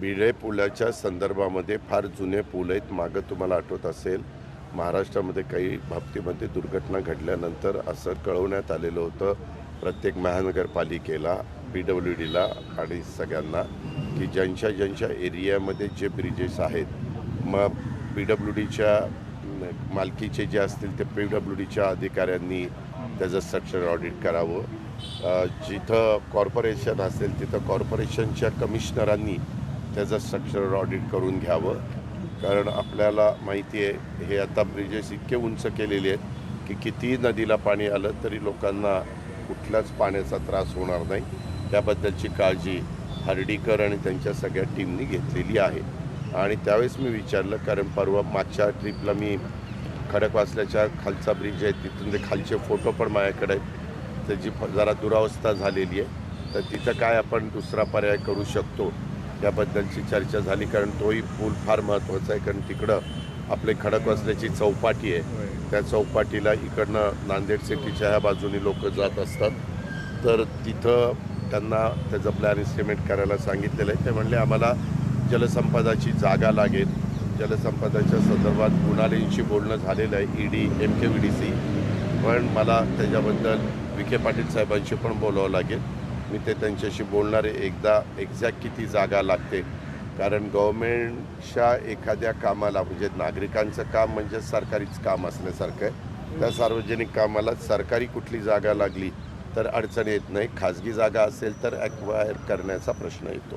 भिडे पुलाच्या संदर्भामध्ये फार जुने पूल आहेत. मागं तुम्हाला आठवत असेल महाराष्ट्रामध्ये काही बाबतीमध्ये दुर्घटना घडल्यानंतर असं कळवण्यात आलेलं होतं प्रत्येक महानगरपालिकेला बी डब्ल्यू डीला आणि सगळ्यांना की ज्यांच्या ज्यांच्या एरियामध्ये जे ब्रिजेस आहेत मग पी डब्ल्यू डीच्या मालकीचे जे असतील ते पी डब्ल्यू डीच्या अधिकाऱ्यांनी त्याचं स्ट्रक्चर ऑडिट करावं. जिथं कॉर्पोरेशन असेल तिथं कॉर्पोरेशनच्या कमिशनरांनी त्याचं स्ट्रक्चर ऑडिट करून घ्यावं. कारण आपल्याला माहिती आहे हे आता ब्रिजेस इतके उंच केलेले आहेत की कितीही नदीला पाणी आलं तरी लोकांना कुठल्याच पाण्याचा त्रास होणार नाही. त्याबद्दलची काळजी हर्डीकर आणि त्यांच्या सगळ्या टीमनी घेतलेली आहे. आणि त्यावेळेस मी विचारलं कारण परवा मागच्या ट्रिपला मी खडकवासल्याच्या खालचा ब्रिज आहे तिथून ते खालचे फोटो पण माझ्याकडे आहेत त्याची जरा दुरावस्था झालेली आहे. तर तिथं काय आपण दुसरा पर्याय करू शकतो? याबद्दलची चर्चा झाली कारण तोही पूल फार महत्त्वाचा आहे कारण तिकडं आपले खडकवासल्याची चौपाटी आहे. त्या चौपाटीला इकडनं नांदेड सिटीच्या ह्या बाजूने लोक जात असतात. तर तिथं त्यांना त्याचं प्लॅन इस्टिमेट करायला सांगितलेलं आहे. ते म्हणले आम्हाला जलसंपदाची जागा लागेल. जलसंपदाच्या संदर्भात कुणालींशी बोलणं झालेलं आहे ED M K V D C पण मला त्याच्याबद्दल विखे पाटील साहेबांशी पण बोलावं लागेल. मी ते त्यांच्याशी बोलणार आहे एकदा एक्झॅक्ट किती जागा लागते. कारण गव्हर्मेंटच्या एखाद्या कामाला म्हणजे नागरिकांचं काम म्हणजे सरकारीच काम असल्यासारखं आहे. त्या सार्वजनिक कामाला सरकारी कुठली जागा लागली तर अडचण येत नाही. खाजगी जागा असेल तर ॲक्वायर करण्याचा प्रश्न येतो.